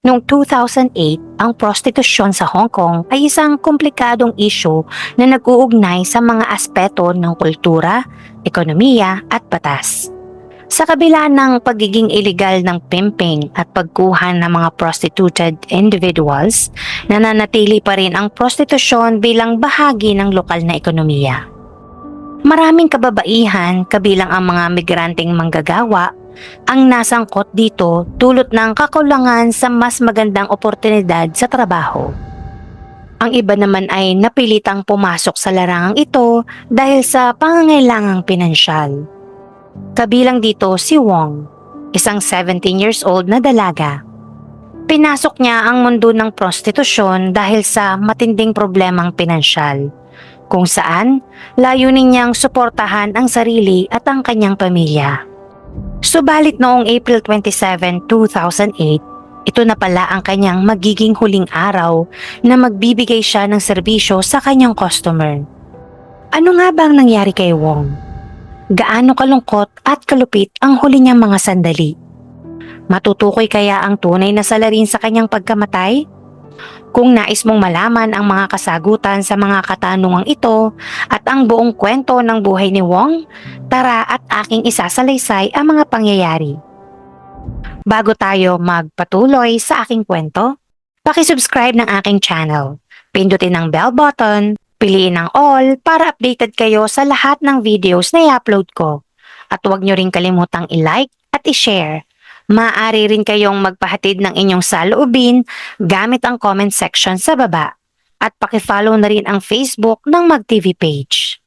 Noong 2008, ang prostitusyon sa Hong Kong ay isang komplikadong isyu na nag-uugnay sa mga aspeto ng kultura, ekonomiya at batas. Sa kabila ng pagiging illegal ng pimping at pagkuha ng mga prostituted individuals, nananatili pa rin ang prostitusyon bilang bahagi ng lokal na ekonomiya. Maraming kababaihan kabilang ang mga migranteng manggagawa ang nasangkot dito dulot ng kakulangan sa mas magandang oportunidad sa trabaho. Ang iba naman ay napilitang pumasok sa larangang ito dahil sa pangangailangang pinansyal. Kabilang dito si Wong, isang 17 years old na dalaga. Pinasok niya ang mundo ng prostitusyon dahil sa matinding problemang pinansyal, kung saan layunin niyang suportahan ang sarili at ang kanyang pamilya. Subalit noong April 27, 2008, ito na pala ang kanyang magiging huling araw na magbibigay siya ng serbisyo sa kanyang customer. Ano nga ba ang nangyari kay Wong? Gaano kalungkot at kalupit ang huli niyang mga sandali? Matutukoy kaya ang tunay na salarin sa kanyang pagkamatay? Kung nais mong malaman ang mga kasagutan sa mga katanungang ito at ang buong kwento ng buhay ni Wong, tara at aking isasalaysay ang mga pangyayari. Bago tayo magpatuloy sa aking kwento, pakisubscribe ng aking channel, pindutin ang bell button, piliin ang all para updated kayo sa lahat ng videos na i-upload ko. At huwag nyo rin kalimutang i-like at i-share Maaari rin kayong magpahatid ng inyong saloobin gamit ang comment section sa baba at pakifollow na rin ang Facebook ng MagTV page.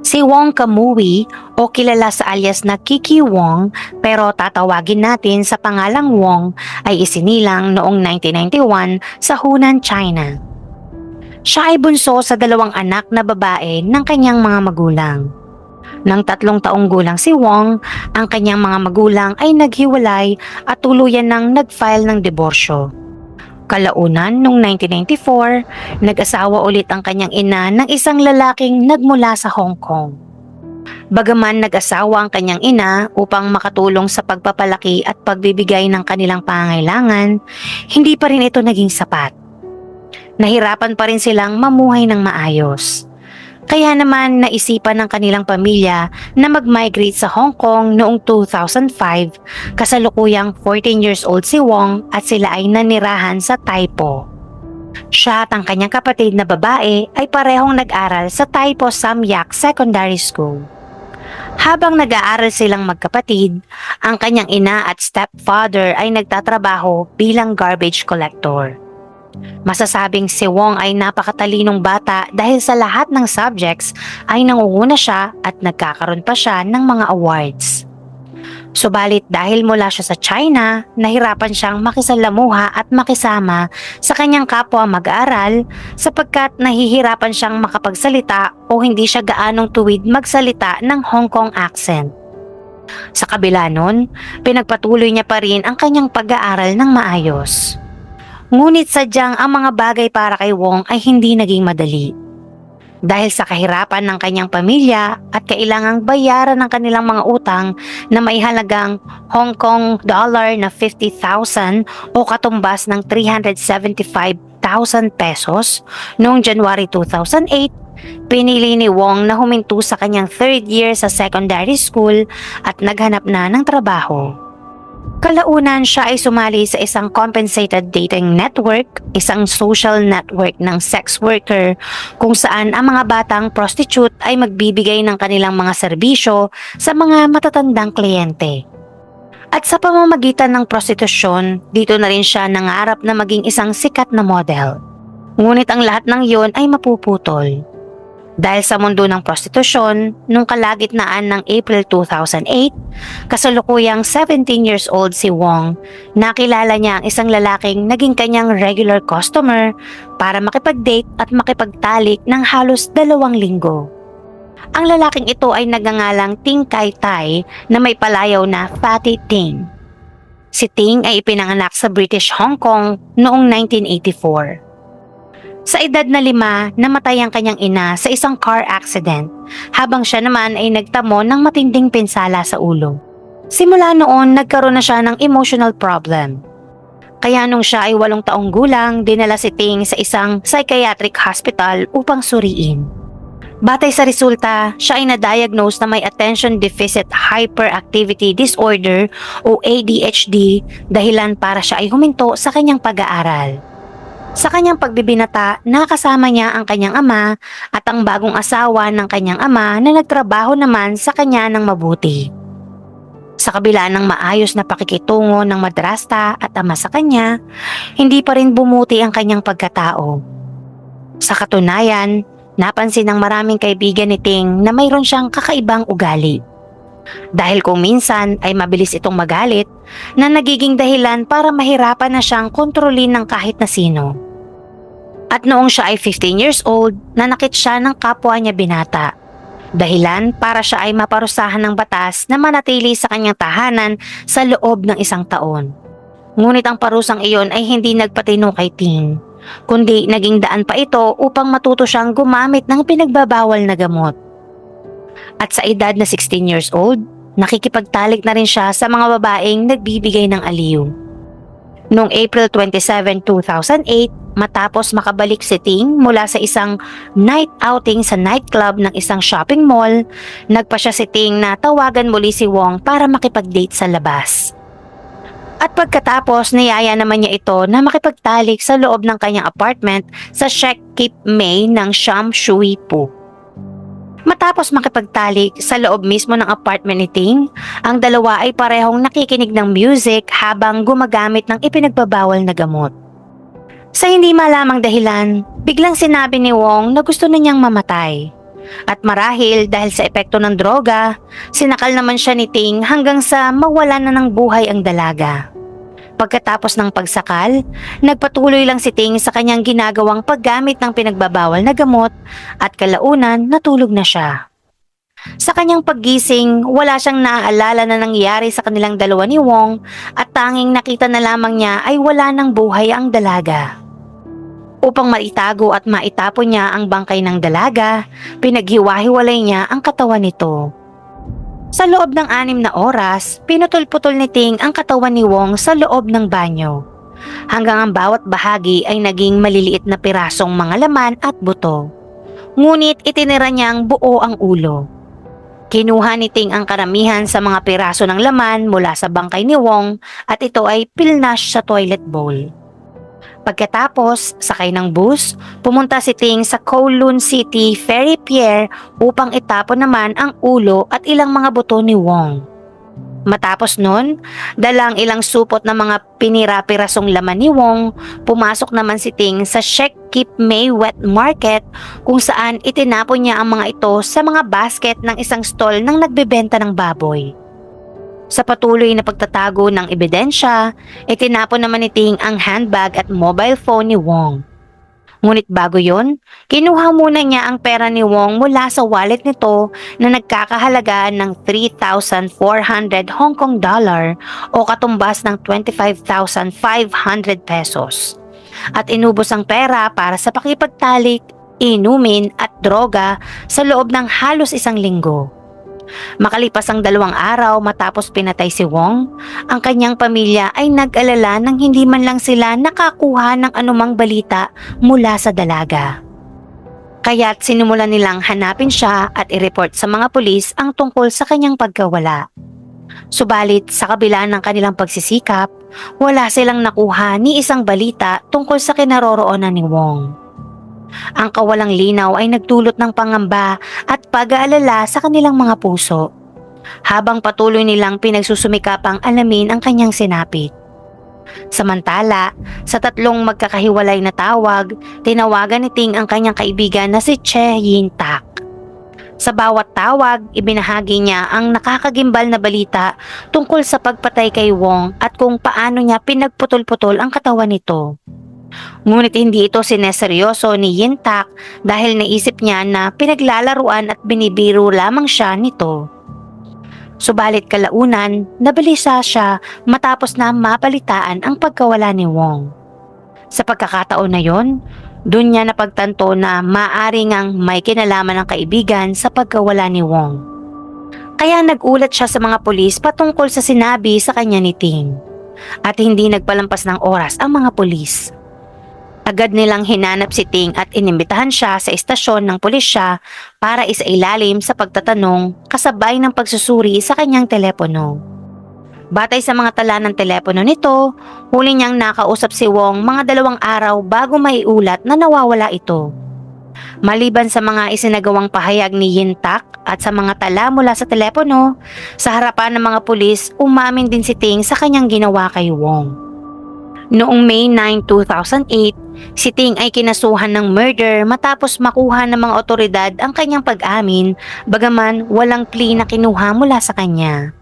Si Wong Kamui o kilala sa alias na Kiki Wong pero tatawagin natin sa pangalang Wong ay isinilang noong 1991 sa Hunan, China. Siya ay bunso sa dalawang anak na babae ng kanyang mga magulang. Nang tatlong taong gulang si Wong, ang kanyang mga magulang ay naghiwalay at tuluyan ng nag-file ng diborsyo. Kalaunan noong 1994, nag-asawa ulit ang kanyang ina ng isang lalaking nagmula sa Hong Kong. Bagaman nag-asawa ang kanyang ina upang makatulong sa pagpapalaki at pagbibigay ng kanilang pangangailangan, hindi pa rin ito naging sapat. Nahirapan pa rin silang mamuhay ng maayos. Kaya naman naisipan ng kanilang pamilya na mag-migrate sa Hong Kong noong 2005 kasalukuyang 14 years old si Wong at sila ay nanirahan sa Taipo. Siya at ang kanyang kapatid na babae ay parehong nag-aral sa Taipo Samyak Secondary School. Habang nag-aaral silang magkapatid, ang kanyang ina at stepfather ay nagtatrabaho bilang garbage collector. Masasabing si Wong ay napakatalinong bata dahil sa lahat ng subjects ay nangunguna siya at nagkakaroon pa siya ng mga awards. Subalit dahil mula siya sa China, nahirapan siyang makisalamuha at makisama sa kanyang kapwa mag-aaral sapagkat nahihirapan siyang makapagsalita o hindi siya gaanong tuwid magsalita ng Hong Kong accent. Sa kabila nun, pinagpatuloy niya pa rin ang kanyang pag-aaral ng maayos. Ngunit sadyang ang mga bagay para kay Wong ay hindi naging madali. Dahil sa kahirapan ng kanyang pamilya at kailangang bayaran ng kanilang mga utang na may halagang Hong Kong dollar na 50,000 o katumbas ng 375,000 pesos noong January 2008, pinili ni Wong na huminto sa kanyang third year sa secondary school at naghanap na ng trabaho. Kalaunan siya ay sumali sa isang compensated dating network, isang social network ng sex worker kung saan ang mga batang prostitute ay magbibigay ng kanilang mga serbisyo sa mga matatandang kliyente. At sa pamamagitan ng prostitusyon, dito na rin siya nangarap na maging isang sikat na model. Ngunit ang lahat ng iyon ay mapuputol. Dahil sa mundo ng prostitusyon, nung kalagitnaan ng April 2008, kasalukuyang 17 years old si Wong, nakilala niya ang isang lalaking naging kanyang regular customer para makipag-date at makipagtalik ng halos dalawang linggo. Ang lalaking ito ay nagangalang Ting Kai Tai na may palayaw na Fatty Ting. Si Ting ay ipinanganak sa British Hong Kong noong 1984. Sa edad na lima, namatay ang kanyang ina sa isang car accident habang siya naman ay nagtamo ng matinding pinsala sa ulo. Simula noon, nagkaroon na siya ng emotional problem. Kaya nung siya ay walong taong gulang, dinala si Ting sa isang psychiatric hospital upang suriin. Batay sa resulta, siya ay na-diagnose na may Attention Deficit Hyperactivity Disorder o ADHD dahilan para siya ay huminto sa kanyang pag-aaral. Sa kanyang pagbibinata, nakasama niya ang kanyang ama at ang bagong asawa ng kanyang ama na nagtrabaho naman sa kanya ng mabuti. Sa kabila ng maayos na pakikitungo ng madrasta at ama sa kanya, hindi pa rin bumuti ang kanyang pagkatao. Sa katunayan, napansin ng maraming kaibigan ni Ting na mayroon siyang kakaibang ugali. Dahil kung minsan ay mabilis itong magalit na nagiging dahilan para mahirapan na siyang kontrolin ng kahit na sino. At noong siya ay 15 years old, nanakit siya ng kapwa niya binata. Dahilan para siya ay maparusahan ng batas na manatili sa kanyang tahanan sa loob ng isang taon. Ngunit ang parusang iyon ay hindi nagpatino kay Ting, kundi naging daan pa ito upang matuto siyang gumamit ng pinagbabawal na gamot. At sa edad na 16 years old, nakikipagtalik na rin siya sa mga babaeng nagbibigay ng aliw. Noong April 27, 2008, matapos makabalik si Ting mula sa isang night outing sa nightclub ng isang shopping mall, nagpa siya si Ting na tawagan muli si Wong para makipag-date sa labas. At pagkatapos, niyaya naman niya ito na makipagtalik sa loob ng kanyang apartment sa Shek Kip May ng Sham Shui Po. Matapos makipagtalik sa loob mismo ng apartment ni Ting, ang dalawa ay parehong nakikinig ng music habang gumagamit ng ipinagbabawal na gamot. Sa hindi malamang dahilan, biglang sinabi ni Wong na gusto na niyang mamatay. At marahil dahil sa epekto ng droga, sinakal naman siya ni Ting hanggang sa mawala na ng buhay ang dalaga. Pagkatapos ng pagsakal, nagpatuloy lang si Ting sa kanyang ginagawang paggamit ng pinagbabawal na gamot at kalaunan natulog na siya. Sa kanyang paggising, wala siyang naaalala na nangyari sa kanilang dalawa ni Wong at tanging nakita na lamang niya ay wala ng buhay ang dalaga. Upang maitago at maitapon niya ang bangkay ng dalaga, pinaghiwa-hiwalay niya ang katawan nito. Sa loob ng anim na oras, pinutol-putol ni Ting ang katawan ni Wong sa loob ng banyo. Hanggang ang bawat bahagi ay naging maliliit na pirasong mga laman at buto. Ngunit itinira niyang buo ang ulo. Kinuha ni Ting ang karamihan sa mga piraso ng laman mula sa bangkay ni Wong at ito ay pilnash sa toilet bowl. Pagkatapos, sakay ng bus, pumunta si Ting sa Kowloon City Ferry Pier upang itapon naman ang ulo at ilang mga buto ni Wong. Matapos nun, dalang ilang supot ng mga pinira-pirasong laman ni Wong, pumasok naman si Ting sa Shek Kip May Wet Market kung saan itinapon niya ang mga ito sa mga basket ng isang stall ng nagbebenta ng baboy. Sa patuloy na pagtatago ng ebidensya, itinapon naman ni Ting ang handbag at mobile phone ni Wong. Ngunit bago yon, kinuha muna niya ang pera ni Wong mula sa wallet nito na nagkakahalaga ng 3,400 Hong Kong dollar o katumbas ng 25,500 pesos. At inubos ang pera para sa pakipagtalik, inumin at droga sa loob ng halos isang linggo. Makalipas ang dalawang araw matapos pinatay si Wong, ang kanyang pamilya ay nag-alala nang hindi man lang sila nakakuha ng anumang balita mula sa dalaga. Kaya't sinimulan nilang hanapin siya at i-report sa mga pulis ang tungkol sa kanyang pagkawala. Subalit sa kabila ng kanilang pagsisikap, wala silang nakuha ni isang balita tungkol sa kinaroroonan ni Wong. Ang kawalang linaw ay nagdulot ng pangamba at pag-aalala sa kanilang mga puso. Habang patuloy nilang pinagsusumikapang alamin ang kanyang sinapit. Samantala, sa tatlong magkakahiwalay na tawag, tinawagan ni Ting ang kanyang kaibigan na si Che Yin Tak. Sa bawat tawag, ibinahagi niya ang nakakagimbal na balita tungkol sa pagpatay kay Wong at kung paano niya pinagputol-putol ang katawan nito. Ngunit hindi ito sineseryoso ni Yintak dahil naisip niya na pinaglalaruan at binibiro lamang siya nito. Subalit kalaunan, nabalisa siya matapos na mapalitaan ang pagkawala ni Wong. Sa pagkakataon na yon, doon niya napagtanto na maari ngang may kinalaman ng kaibigan sa pagkawala ni Wong. Kaya nagulat siya sa mga pulis patungkol sa sinabi sa kanya ni Ting. at hindi nagpalampas ng oras ang mga pulis. Agad nilang hinanap si Ting at inimbitahan siya sa istasyon ng pulisya para isailalim sa pagtatanong kasabay ng pagsusuri sa kanyang telepono. Batay sa mga tala ng telepono nito, huli niyang nakausap si Wong mga dalawang araw bago maiulat na nawawala ito. Maliban sa mga isinagawang pahayag ni Yin Tak at sa mga tala mula sa telepono, sa harapan ng mga pulis, umamin din si Ting sa kanyang ginawa kay Wong. Noong May 9, 2008, si Ting ay kinasuhan ng murder matapos makuha ng mga otoridad ang kanyang pag-amin bagaman walang plea na kinuha mula sa kanya.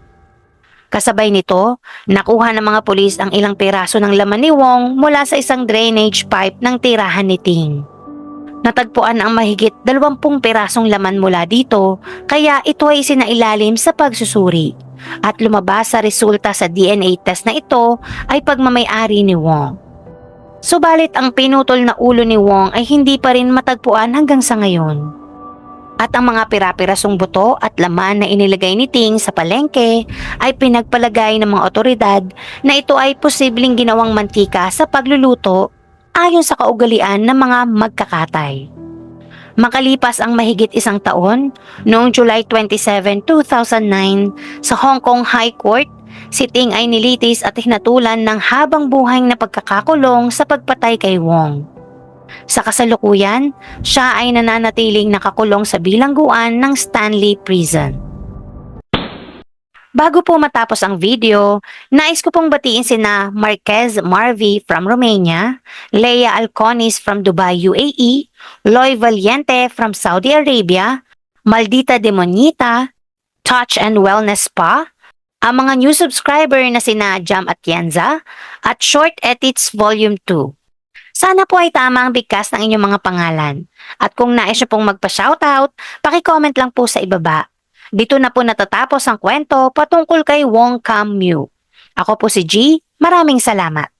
Kasabay nito, nakuha ng mga pulis ang ilang piraso ng laman ni Wong mula sa isang drainage pipe ng tirahan ni Ting. Natagpuan ang mahigit 20 pirasong laman mula dito kaya ito ay sinailalim sa pagsusuri at lumabas sa resulta sa DNA test na ito ay pagmamayari ni Wong. Subalit ang pinutol na ulo ni Wong ay hindi pa rin matagpuan hanggang sa ngayon. At ang mga pira-pirasong buto at laman na inilagay ni Ting sa palengke ay pinagpalagay ng mga otoridad na ito ay posibleng ginawang mantika sa pagluluto ayon sa kaugalian ng mga magkakatay. Makalipas ang mahigit isang taon, noong July 27, 2009, sa Hong Kong High Court, si Ting ay nilitis at hinatulan ng habang buhay na pagkakakulong sa pagpatay kay Wong. Sa kasalukuyan, siya ay nananatiling nakakulong sa bilangguan ng Stanley Prison. Bago po matapos ang video, nais ko pong batiin sina Marquez Marvi from Romania, Leia Alconis from Dubai, UAE, Loy Valiente from Saudi Arabia, Maldita Demonita, Touch and Wellness Spa, ang mga new subscriber na sina Jam Atienza at Short Edits Volume 2. Sana po ay tama ang bigkas ng inyong mga pangalan. At kung nais nyo pong magpa-shoutout, paki-comment lang po sa ibaba. Dito na po natatapos ang kwento patungkol kay Wong Kam Mew. Ako po si G. Maraming salamat.